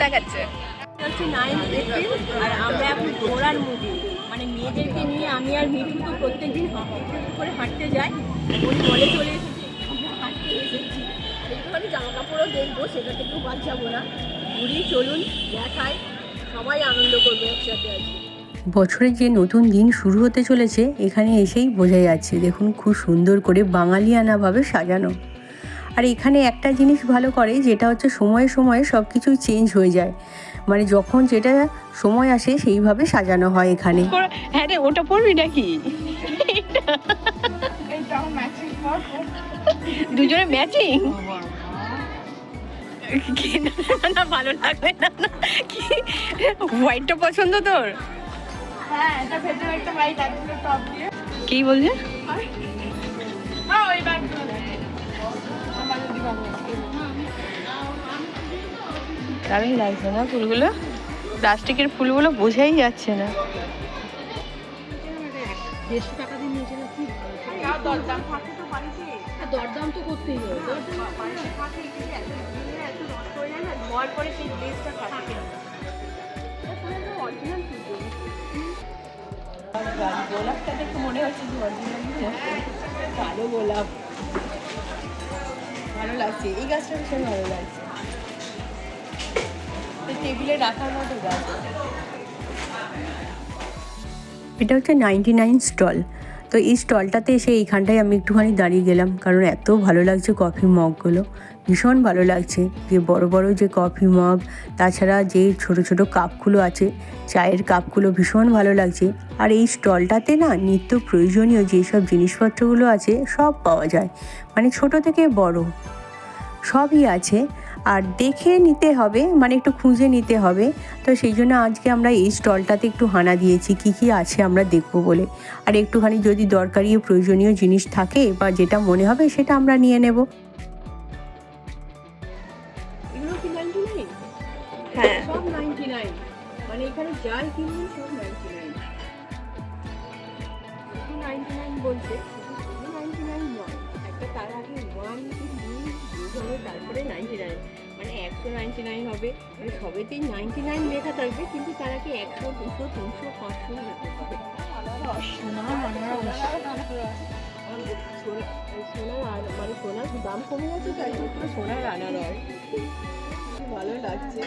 দেখাচ্ছে। হচ্ছে nine April আর আমরা এখন ঘোড়ার মুভি মানে মেয়েদেরকে নিয়ে আমি আর মিঠু তো প্রত্যেকদিন করে হাঁটতে যাই। ওই বলে চলে এসেছি আমরা হাঁটতে এসেছি। একটুখানি জামা কাপড়ও দেখব সেটা থেকেও বাদ যাব না। ঘুরি চলুন দেখাই। সবাই আনন্দ করবে একসাথে আজকে বছরের যে নতুন দিন শুরু হতে চলেছে এখানে এসেই বোঝা যাচ্ছে দেখুন খুব সুন্দর করে বাঙালিয়ানাভাবে সাজানো। আর এখানে একটা জিনিস ভালো করে যেটা হচ্ছে সময়ে সময়ে সব কিছুই চেঞ্জ হয়ে যায়। মানে যখন যেটা সময় আসে সেইভাবে সাজানো হয় এখানে। হ্যাঁ রে ওটা পড়বি নাকি? দুজনে ম্যাচিং না ভালো লাগবে না কি? হোয়াইটটা পছন্দ তোর? হ্যাঁ এটা ভেতরে একটা হোয়াইট আছে টপ দিয়ে। কি বলছে? দারুণ লাগছে না ফুলগুলো? প্লাস্টিকের ফুলগুলো বোঝাই যাচ্ছে না। দরদাম মনে হচ্ছে কালো গোলাপ। ভালো লাগছে। এই গাছটা ভীষণ ভালো লাগছে। এটা হচ্ছে নাইনটি নাইন স্টল তো এই স্টলটাতে এসে এইখানটায় আমি একটুখানি দাঁড়িয়ে গেলাম, কারণ এত ভালো লাগছে কফি মগগুলো ভীষণ ভালো লাগছে যে বড় বড় যে কফি মগ তাছাড়া যে ছোট ছোট কাপগুলো আছে, চায়ের কাপগুলো ভীষণ ভালো লাগছে। আর এই স্টলটাতে না নিত্য প্রয়োজনীয় যেসব জিনিসপত্রগুলো আছে সব পাওয়া যায় মানে ছোট থেকে বড়। সবই আছে। আর দেখে নিতে হবে মানে একটু খুঁজে নিতে হবে। তো সেই জন্য আজকে আমরা এই স্টলটাতে একটু হানা দিয়েছি কি কি আছে আমরা দেখব বলে। আর একটুখানি যদি দরকারি ও প্রয়োজনীয় জিনিস থাকে বা যেটা মনে হবে সেটা আমরা নিয়ে নেব। হ্যাঁ। মানে এখানে যাই কিনবেন সব নাইনটি নাইন নাইনটি নাইন বলছে নাইনটি নাইন নয় একটা তার আগে ওয়ান হবে নাইনটি নাইন মানে একশো নাইনটি নাইন হবে। মানে সবেতেই নাইনটি নাইন লেখা থাকবে, কিন্তু তার আগে একশো, দুশো, তিনশো, পাঁচশো সোনার মানে সোনার দাম কমে গেছে তাই সোনার আনারস। ভালো লাগছে।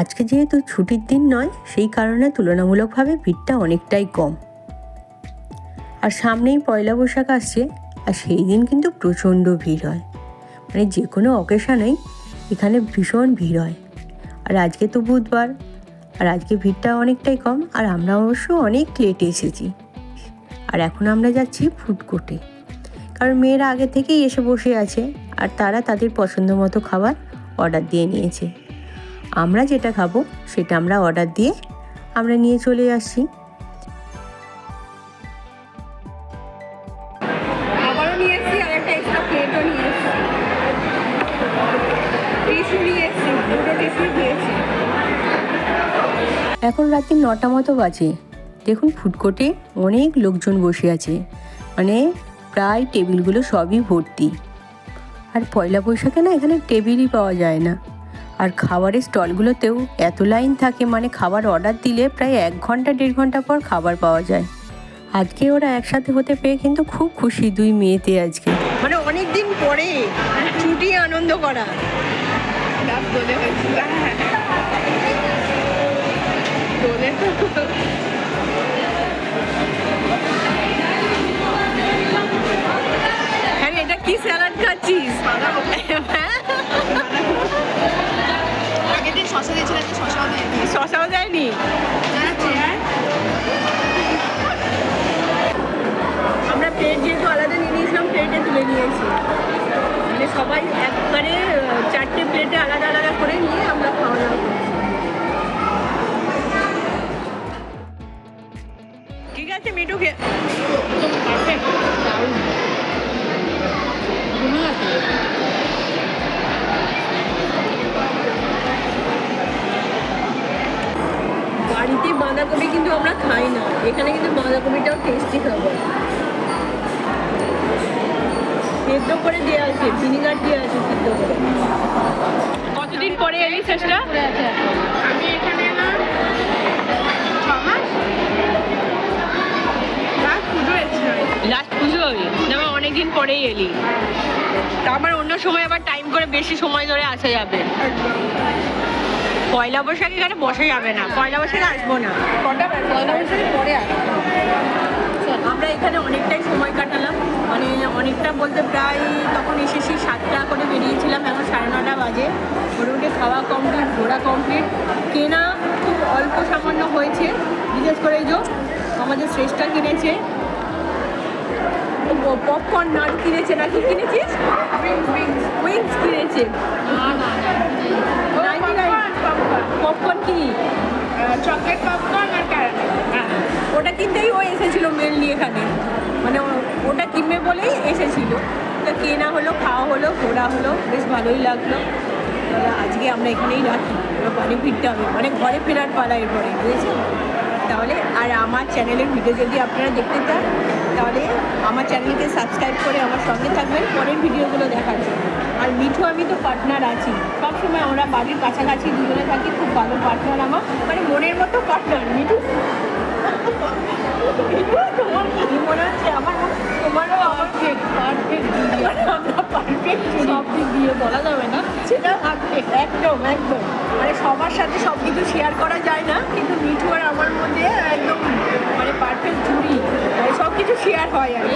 আজকে যেহেতু ছুটির দিন নয়, সেই কারণে তুলনামূলকভাবে ভিড়টা অনেকটাই কম। আর সামনেই পয়লা বৈশাখ আসছে, আর সেই দিন কিন্তু প্রচণ্ড ভিড় হয়। মানে যে কোনো অকেশনেই এখানে ভীষণ ভিড় হয়। আর আজকে তো বুধবার, আর আজকে ভিড়টা অনেকটাই কম, আর আমরা অবশ্য অনেক লেটে এসেছি। আর এখন আমরা যাচ্ছি ফুড কোর্টে কারণ মেয়েরা আগে থেকেই এসে বসে আছে, আর তারা তাদের পছন্দ মতো খাবার অর্ডার দিয়ে নিয়েছে। আমরা যেটা খাব, সেটা আমরা অর্ডার দিয়ে আমরা নিয়ে চলে আসছি। এখন রাত্রি নটা মতো বাজে। দেখুন ফুড কোর্টে অনেক লোকজন বসে আছে। মানে প্রায় টেবিলগুলো সবই ভর্তি। আর পয়লা বৈশাখে না এখানে টেবিলই পাওয়া যায় না। আর খাবারের স্টলগুলোতেও এত লাইন থাকে মানে খাবার অর্ডার দিলে প্রায় এক ঘণ্টা, দেড় ঘণ্টা পর খাবার পাওয়া যায়। আজকে ওরা একসাথে হতে পেয়ে কিন্তু খুব খুশি দুই মেয়েতে আজকে। মানে অনেক দিন পরে ছুটি, আনন্দ করা। রাত দোলে হয়েছিল হ্যাঁ দোলে হ্যাঁ আছে বাড়িতে বাঁধাকপি কিন্তু আমরা খাই না। এখানে কিন্তু বাঁধাকপিটাও টেস্টি খাবার সেদ্ধ করে দেওয়া আছে ভিনিগার দেওয়া আছে সেদ্ধ করে। কতদিন পরে এলি শেষটা? অনেকদিন পরেই এলি। তা আবার অন্য সময় আবার টাইম করে বেশি সময় ধরে আসা যাবে। পয়লা বৈশাখে এখানে বসা যাবে না। পয়লা বৈশাখে আসব না। কটা পয়লা বৈশাখের পরে আসবে। আমরা এখানে অনেকটাই সময় কাটালাম। মানে অনেকটা বলতে প্রায় তখন এসেছি সাতটা করে বেরিয়েছিলাম এখন সাড়ে নটা বাজে। মোটামুটি খাওয়া কমপ্লিট ঘোরা কমপ্লিট কেনা খুব অল্প সামান্য হয়েছে। বিশেষ করে এই যে আমাদের শ্রেষ্ঠা কিনেছে পপকর্ন নান কিনেছে না কি কিনেছিস? উইংস কিনেছে। পপকর্ন কি? চকলেট পপকর্ন আর ক্যারামেল ওটা কিনতেই ও এসেছিল মেনলি এখানে। মানে ওটা কিনবে বলেই এসেছিল। তো কেনা হলো খাওয়া হলো ঘোরা হলো বেশ ভালোই লাগল। আজকে আমরা এখানেই রাখি। এবার বাড়ি ফিরতে হবে। মানে ঘরে ফেরার পালা এরপরে বুঝেছ তাহলে আর আমার চ্যানেলের ভিডিও যদি আপনারা দেখতে চান তাহলে আমার চ্যানেলকে সাবস্ক্রাইব করে আমার সঙ্গে থাকবেন পরের ভিডিওগুলো দেখার জন্য। আর মিঠু আমি তো পার্টনার আছি। সবসময় আমরা বাড়ির কাছাকাছি দুজনে থাকি খুব ভালো পার্টনার আমার। মানে মনের মতো পার্টনার মিঠু। তোমার কি? মনে হচ্ছে? আমার তোমারও আমার পারফেক্ট আমরা পারফেক্ট সব দিক দিয়ে বলা যাবে না। সেটা থাকবে, একদম একদম মানে সবার সাথে সব কিছু শেয়ার করা যায় না, কিন্তু মিঠু আর আমার মধ্যে একদম মানে পারফেক্ট জুড়ি মানে সব কিছু শেয়ার হয় আর।